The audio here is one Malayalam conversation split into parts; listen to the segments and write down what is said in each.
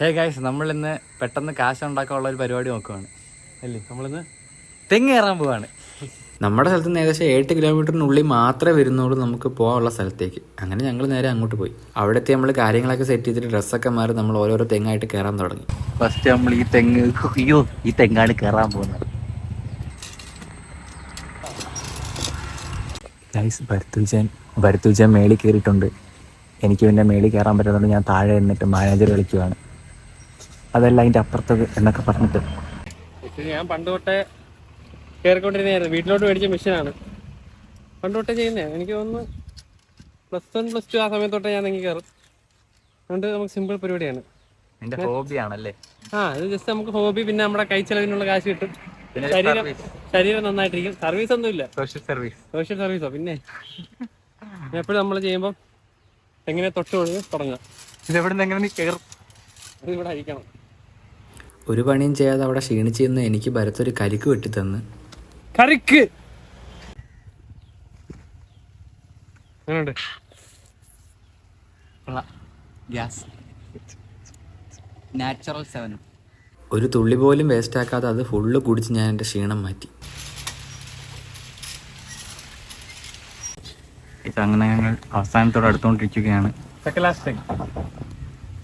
ഹേ ഗൈസ് നമ്മളിന്ന് പെട്ടെന്ന് കാശ് ഉണ്ടാക്കാനുള്ള ഒരു പരിപാടി നോക്കുവാണ്. അല്ലേ? നമ്മളിന്ന് തെങ്ങ് കയറാൻ പോവാണ്. നമ്മുടെ സ്ഥലത്ത് നിന്ന് ഏകദേശം എട്ട് കിലോമീറ്ററിനുള്ളിൽ മാത്രമേ വരുന്നുള്ളൂ നമുക്ക് പോകാനുള്ള സ്ഥലത്തേക്ക്. അങ്ങനെ ഞങ്ങൾ നേരെ അങ്ങോട്ട് പോയി. അവിടെത്തെ നമ്മൾ കാര്യങ്ങളൊക്കെ സെറ്റ് ചെയ്തിട്ട് ഡ്രസ്സൊക്കെ മാറി നമ്മൾ ഓരോരോ തെങ്ങായിട്ട് കയറാൻ തുടങ്ങി. ഫസ്റ്റ് നമ്മൾ ഈ തെങ്ങ് അയ്യോ ഈ തെങ്ങാണ് കയറാൻ പോകുന്നത്. ഗൈസ് ഭരത്തുജൻ ഭരത്തുജൻ മേളിൽ കയറിയിട്ടുണ്ട്. എനിക്ക് പിന്നെ മേളിൽ കയറാൻ പറ്റുന്നുണ്ട് ഞാൻ താഴെ നിന്നിട്ട് മാനേജർ വിളിക്കുവാണ്. അതല്ല അതിന്റെ അപ്പുറത്തത് എന്നൊക്കെ പറഞ്ഞിട്ട്. ഞാൻ പണ്ട് തൊട്ടേ കേറിക്കൊണ്ടിരുന്നായിരുന്നു വീട്ടിലോട്ട് മേടിച്ച മെഷീനാണ്. പണ്ട് തൊട്ടേ ചെയ്യുന്നേ. എനിക്ക് തോന്നുന്നു പ്ലസ് വൺ പ്ലസ് ടു ആ സമയത്ത് തൊട്ടേ ഞാൻ തെങ്ങി കയറും. അതുകൊണ്ട് നമുക്ക് സിമ്പിൾ പരിപാടിയാണ്. നിന്റെ ഹോബിയാണല്ലേ ആ ഇത് ജസ്റ്റ് നമുക്ക് ഹോബി പിന്നെ നമ്മുടെ കൈ ചെലവിനുള്ള കാശ് കിട്ടും. പിന്നെ ശരീരം ശരീരം നന്നായിട്ടിരിക്കും. സർവീസ് ഒന്നും ഇല്ല. സോഷ്യൽ സർവീസ് സോഷ്യൽ സർവീസോ പിന്നെ. എപ്പോഴും നമ്മൾ ചെയ്യുമ്പോൾ എങ്ങനെ തൊട്ട് ഒഴുകി തുടങ്ങാം. ഇതെവിടെ നിന്ന് എങ്ങനെ നീ കയറും അത് ഇവിടെ അഴിക്കണം ഒരു പണിയും ചെയ്യാതെ അവിടെ ക്ഷീണിച്ചു നിന്ന് എനിക്ക് ഭരത്തൊരു കരിക്ക് വെട്ടി തന്ന് കറിക്ക് എങ്ങനെയുണ്ട് ഗ്യാസ്. നാച്ചുറൽ സെവനും. ഒരു തുള്ളി പോലും വേസ്റ്റ് ആക്കാതെ അത് ഫുള്ള് കുടിച്ച് ഞാൻ എന്റെ ക്ഷീണം മാറ്റി. അങ്ങനെ ഞങ്ങൾ അവസാനത്തോട് അടുത്തുകൊണ്ടിരിക്കുകയാണ്.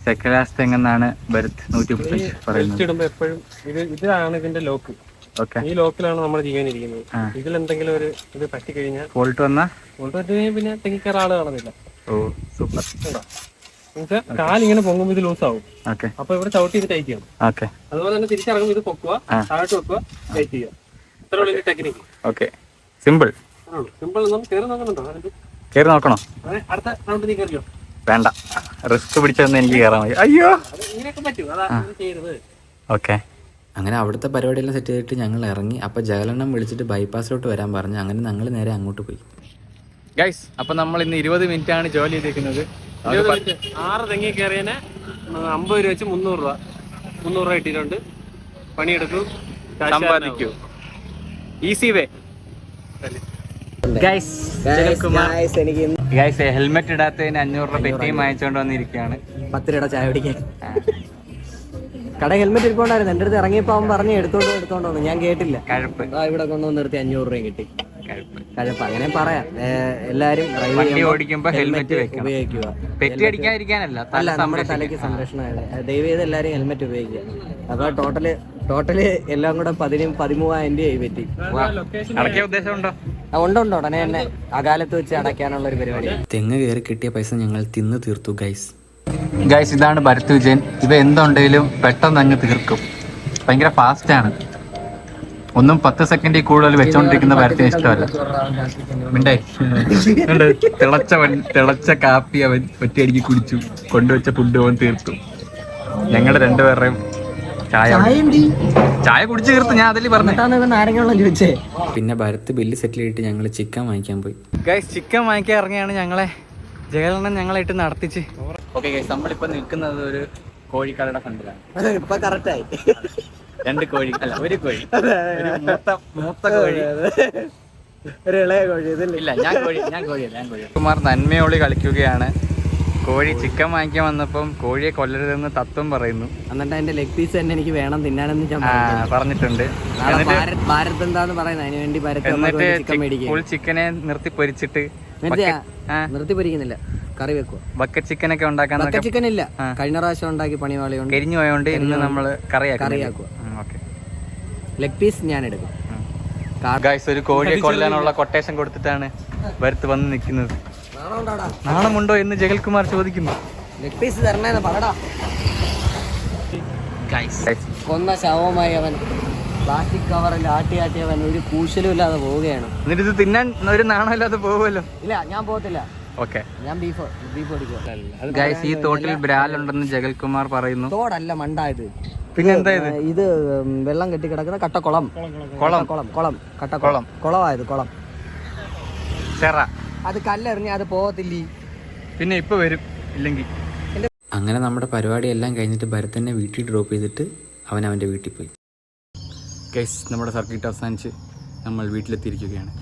സെക്കൻഡ് തെങ്ങെന്നാണ് ബെർത്ത് നൂറ്റി മുപ്പത്തഞ്ച് പറയുന്നത്. എപ്പോഴും ഇത് ഇതാണ് ഇതിന്റെ ലോക്ക്. ഈ ലോക്കിലാണ് നമ്മൾ ജീവനിരിക്കുന്നത്. ഇതിൽ എന്തെങ്കിലും ഒരു ഇത് പറ്റിക്കഴിഞ്ഞാൽ ഫോൾട്ട് വന്നാ? ഫോൾട്ട് പറ്റി പിന്നെ തെങ്ങിക്കറ ആൾ കാണുന്നില്ല. ഓ സൂപ്പർ. കാലിങ്ങനെ പൊങ്ങുമ്പോൾ ഇത് ലൂസ് ആവും അപ്പൊ ഇവിടെ ചവിട്ടി ഇത് ടൈറ്റ് ചെയ്യണം. ഓക്കെ. അതുപോലെ തന്നെ തിരിച്ചിറങ്ങുമ്പോൾ ഇത് പൊക്കുക. താഴോട്ട് വെക്കുക ടൈറ്റ് ചെയ്യുക. ഇത്ര ഉള്ള ടെക്നിക്ക്. ഓക്കെ. സിമ്പിൾ സിമ്പിൾ നമ്മൾ കയറി നോക്കുന്നുണ്ടോ അതിന്റെ കയറി നോക്കണോ? അടുത്ത റൗണ്ട് നീ കയറിയോ വേണ്ട. റിസ്ക് പിടിച്ചൊന്നും എനിക്ക് കയറാൻ മതി. അയ്യോ. ഇങ്ങനെയൊക്കെ പറ്റും. അതാ ഇത് ചെയ്യരുത്. ഓക്കെ. അങ്ങനെ അവിടുത്തെ പരിപാടിയെല്ലാം സെറ്റ് ചെയ്തിട്ട് ഞങ്ങൾ ഇറങ്ങി. അപ്പോൾ ജഗലെണ്ണം വിളിച്ചിട്ട് ബൈപ്പാസിലോട്ട് വരാൻ പറഞ്ഞു. അങ്ങനെ ഞങ്ങൾ നേരെ അങ്ങോട്ട് പോയി. ഗൈസ് അപ്പൊ നമ്മൾ ഇന്ന് ഇരുപത് മിനിറ്റ് ആണ് ജോലി ചെയ്തിരിക്കുന്നത്. ആറ് തെങ്ങി കയറിയതിന് അമ്പത് രൂപ വെച്ച് മുന്നൂറ് രൂപ. മുന്നൂറ് രൂപ കിട്ടിയിട്ടുണ്ട്. പണിയെടുക്കൂ. സമ്പാദിക്കൂ. Easy way guys guys helmet ഇടാത്തതിന് അഞ്ഞൂറ് രൂപ പെറ്റിയും വാങ്ങിച്ചുകൊണ്ട് വന്നിരിക്കുകയാണ്. പത്ത് രൂപ ചായ പിടിക്കാൻ കട ഹെൽമെറ്റ് ഇരിപ്പുണ്ടായിരുന്നു. എന്റെ അടുത്ത് ഇറങ്ങിയപ്പോ അവൻ പറഞ്ഞു എടുത്തോണ്ട് എടുത്തോണ്ട് വന്നു. ഞാൻ കേട്ടില്ല. കഴപ്പ്. ആ ഇവിടെ കൊണ്ടുവന്ന് നിർത്തി അഞ്ഞൂറ് രൂപയും കിട്ടി. കഴുപ്പ്. അങ്ങനെ പറയാം. എല്ലാരും വണ്ടി ഓടിക്കുമ്പോ ഹെൽമെറ്റ് ഉപയോഗിക്കുക. പെറ്റി അടിക്കാതിരിക്കാനല്ല അല്ല നമ്മുടെ തലയ്ക്ക് സംരക്ഷണമാണ് ദയവ് ചെയ്ത് എല്ലാരും ഹെൽമെറ്റ് ഉപയോഗിക്കുക. അപ്പൊ ടോട്ടൽ ടോട്ടൽ എല്ലാം കൂടെ പതിനും പതിമൂവായിരം രൂപയായി പറ്റി. അടക്കിയ ഉദ്ദേശമുണ്ടോ? ഉണ്ട് ഉണ്ട് ഉടനെ തന്നെ അകാലത്ത് വെച്ച് അടയ്ക്കാനുള്ള ഒരു പരിപാടി. തെങ്ങ് കയറി കിട്ടിയ പൈസ ഞങ്ങൾ തിന്ന് തീർത്തു ഗൈസ് ഗൈസ് ഇതാണ് ഭരത് വിജയൻ. ഇവ എന്തുണ്ടെങ്കിലും പെട്ടെന്ന് അങ്ങ് തീർക്കും. ഭയങ്കര ഫാസ്റ്റ് ആണ്. ഒന്നും പത്ത് സെക്കൻഡിൽ കൂടുതൽ വെച്ചോണ്ടിരിക്കുന്ന ഭരത്തിന് ഇഷ്ടമല്ല. മിണ്ടേ തിളച്ച വൺ തിളച്ച കാപ്പി അവൻ ഒറ്റയടിക്ക് കുടിച്ചു. കൊണ്ടുവച്ച ഫുഡ് അവൻ തീർത്തു. ഞങ്ങളുടെ രണ്ടുപേരുടെയും ചായ. ചായ കുടിച്ചു തീർത്ത് ഞാൻ അതിൽ പറഞ്ഞു. ചോദിച്ചേ പിന്നെ ഭരത്ത് ബില്ല് സെറ്റിൽ ചെയ്തിട്ട് ഞങ്ങൾ ചിക്കൻ വാങ്ങിക്കാൻ പോയി. ഗൈസ് ചിക്കൻ വാങ്ങിക്കാൻ ഇറങ്ങിയാണ് ഞങ്ങളെ. ജയലണ്ണൻ ഞങ്ങളായിട്ട് നടത്തിച്ച്. ഓക്കെ ഗൈസ് നമ്മളിപ്പോ നിൽക്കുന്നത് ഒരു കോഴിക്കടയുടെ ഫ്രണ്ടിലാണ്. ഇപ്പൊ കറക്റ്റായി രണ്ട് കോഴി അല്ല ഒരു കോഴി. മൂത്ത മൂത്ത കോഴി. ഒരു ഇളയ കോഴി ഇതില്ലേ? ഇല്ല ഞാൻ കോഴി ഞാൻ കോഴിയല്ല ഞാൻ കോഴി കുമാർ നന്മയോളി കളിക്കുകയാണ്. കോഴി ചിക്കൻ വാങ്ങിക്കാൻ വന്നപ്പം കോഴിയെ കൊല്ലരുതെന്ന് തത്വം പറയുന്നു. എന്നിട്ട് അതിന്റെ ലെഗ് പീസ് തന്നെ എനിക്ക് വേണം തിന്നാനെന്ന് ഞാൻ പറഞ്ഞിട്ടുണ്ട്. ഭാരത് ഭാരത് എന്താന്ന് പറയുന്നത് അതിന് വേണ്ടി ഭാരത് എന്നിട്ട് ചിക്കൻ മേടിക്കുക ഫുൾ ചിക്കനെ നിർത്തി പൊരിച്ചിട്ട് നിർത്തി പൊരിക്കുന്നില്ല. കറി വെക്കുക ബക്കറ്റ് ചിക്കനൊക്കെ ഉണ്ടാക്കാൻ ബക്കറ്റ് ചിക്കൻ ഇല്ല. കഴിഞ്ഞ പ്രാവശ്യം ഉണ്ടാക്കി പണിവാളി കരിഞ്ഞു പോയോണ്ട് ഇന്ന് നമ്മൾ കറിയാക്കും കറിയാക്കുക. ലെഗ് പീസ് ഞാൻ എടുക്കും. ഗായ്സ് ഒരു കോഴിയെ കൊല്ലാനുള്ള കൊട്ടേഷൻ കൊടുത്തിട്ടാണ് വരുത്ത് വന്ന് നിൽക്കുന്നത്. നാണമുണ്ടോ എന്ന് ജഗൽകുമാർ ചോദിക്കുന്നു. ലെഗ് പീസ് തരണേന്ന് പറടാ. കൊന്ന ശവമായി അവൻ പ്ലാസ്റ്റിക് കവറിൽ ആട്ടി ആട്ടി അവൻ ഒരു കൂശലും ഇല്ലാതെ പോവുകയാണ്. എന്നിട്ട് ഇത് തിന്നാൻ ഒരു നാണമില്ലാതെ പോകുമല്ലോ ഇല്ല ഞാൻ പോകത്തില്ല. ഓക്കെ ഞാൻ ബീഫ് ബീഫ് ഗൈസ് ഈ തോട്ടിൽ ബ്രാലുണ്ടെന്ന് ജഗൽകുമാർ പറയുന്നു. തോടല്ല മണ്ടായത് പിന്നെ എന്താ ഇത്? ഇത് വെള്ളം കെട്ടി കിടക്കുന്ന കട്ടക്കുളം. കുളം. കുളം കുളം കട്ടക്കുളം. കുളമായത് കുളം. ചെറ അത് കല്ലെറിഞ്ഞ് അത് പോകത്തില്ലേ? പിന്നെ ഇപ്പൊ വരും ഇല്ലെങ്കിൽ. അങ്ങനെ നമ്മുടെ പരിപാടി എല്ലാം കഴിഞ്ഞിട്ട് ഭരത്തിനെ വീട്ടിൽ ഡ്രോപ്പ് ചെയ്തിട്ട് അവൻ അവന്റെ വീട്ടിൽ പോയി. ഗൈസ് നമ്മുടെ സർക്കിട്ട് അവസാനിച്ച് നമ്മൾ വീട്ടിലെത്തിയിരിക്കുകയാണ്.